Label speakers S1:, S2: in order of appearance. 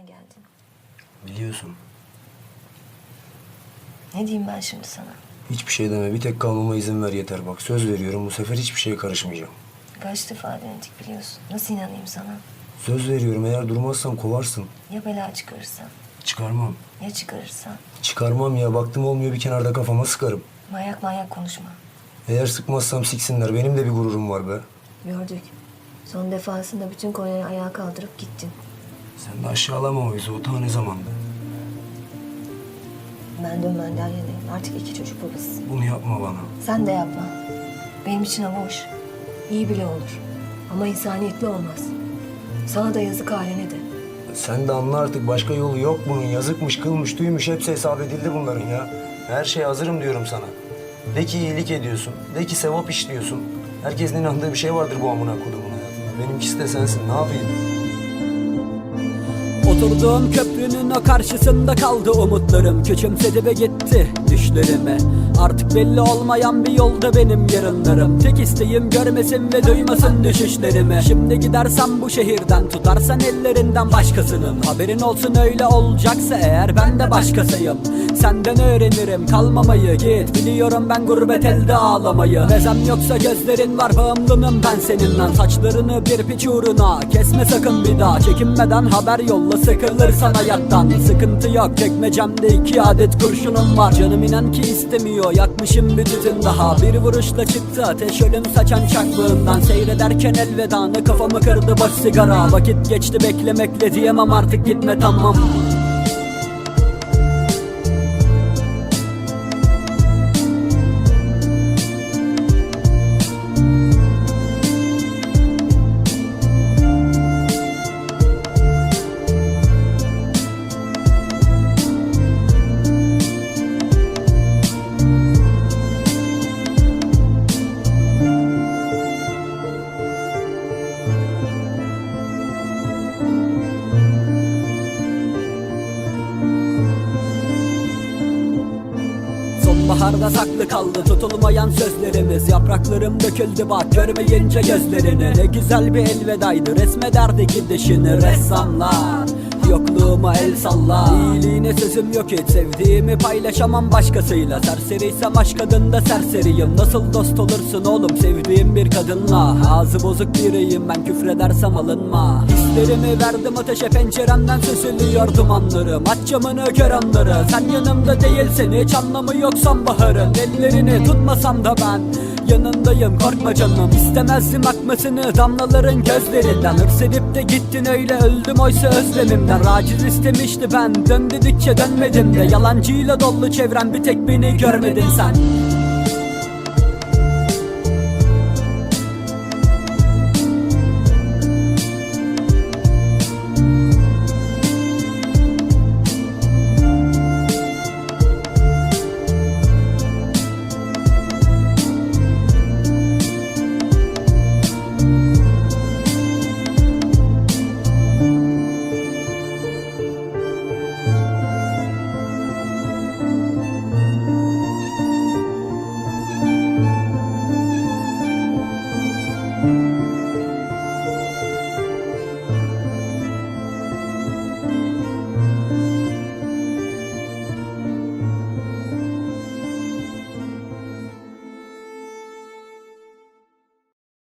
S1: yüzünden geldin.
S2: Biliyorsun.
S1: Ne diyeyim ben şimdi sana?
S2: Hiçbir şey deme. Bir tek kalmama izin ver yeter bak. Söz veriyorum bu sefer hiçbir şeye karışmayacağım.
S1: Kaç defa denedik biliyorsun. Nasıl inanayım sana?
S2: Söz veriyorum eğer durmazsan kovarsın.
S1: Ya bela çıkarırsan?
S2: Çıkarmam.
S1: Ya çıkarırsan?
S2: Çıkarmam ya. Baktım olmuyor bir kenarda kafama sıkarım.
S1: Manyak manyak konuşma.
S2: Eğer sıkmazsam siksinler. Benim de bir gururum var be.
S1: Gördük. Son defasında bütün Konya'yı ayağa kaldırıp gittin.
S2: Sen de aşağılama o yüzü. O ta ne zamandı?
S1: Ben dönmenden yanayım. Artık iki çocuk babasısın.
S2: Bunu yapma bana.
S1: Sen de yapma. Benim için ama hoş. İyi bile olur. Ama insaniyetli olmaz. Sana da yazık haline de.
S2: Sen de anla artık başka yolu yok bunun. Yazıkmış, kılmış, tüymüş hepsi hesap edildi bunların ya. Her şeye hazırım diyorum sana. De ki iyilik ediyorsun. De ki sevap işliyorsun. Herkesin inandığı bir şey vardır bu amına kodumun hayatında. Benimkisi de sensin. Ne yapayım?
S3: Oturduğum köprünün o karşısında kaldı umutlarım. Küçümsedi ve gitti düşlerime. Artık belli olmayan bir yolda benim yarınlarım. Tek isteğim görmesin ve duymasın düşüşlerimi. Şimdi gidersem bu şehirden tutarsan ellerinden başkasının. Haberin olsun öyle olacaksa eğer ben de başkasıyım. Senden öğrenirim kalmamayı. Git Biliyorum ben gurbet elde ağlamayı. Vezem yoksa gözlerin var bağımlınım ben seninle. Saçlarını bir piç uğruna kesme sakın bir daha. Çekinmeden haber yolla sıkılırsan hayattan Sıkıntı yok çekmecemde iki adet kurşunum var. Canım inan ki istemiyor yakmışım bir tütün daha. Bir vuruşla çıktı ateş ölüm saçan çaklığından Seyrederken elvedanı kafamı kırdı boş sigara. Vakit geçti beklemekle diyemem artık gitme tamam Sonbaharda saklı kaldı tutulmayan sözlerimiz. Yapraklarım döküldü bak görmeyince gözlerini Ne güzel bir elvedaydı resmederdi gidişini ressamlar. Yokluğuma el salla. İyiliğine sözüm yok hiç Sevdiğimi paylaşamam başkasıyla. Serseriysem aşk kadında serseriyim. Nasıl dost olursun oğlum sevdiğim bir kadınla. Ağzı bozuk biriyim ben küfredersem alınma Hislerimi verdim ateşe penceremden süzülüyor dumanlarım Aç camını Sen yanımda değilsin hiç anlamı yok sonbaharın. Ellerini tutmasam da ben Yanındayım korkma canım. İstemezdim akmasını damlaların gözlerinden. Hırs edip de gittin öyle öldüm oysa özlemimden. Raciz istemişti ben dön dedikçe dönmedim de. Yalancıyla dolu çevrem bir tek beni görmedin sen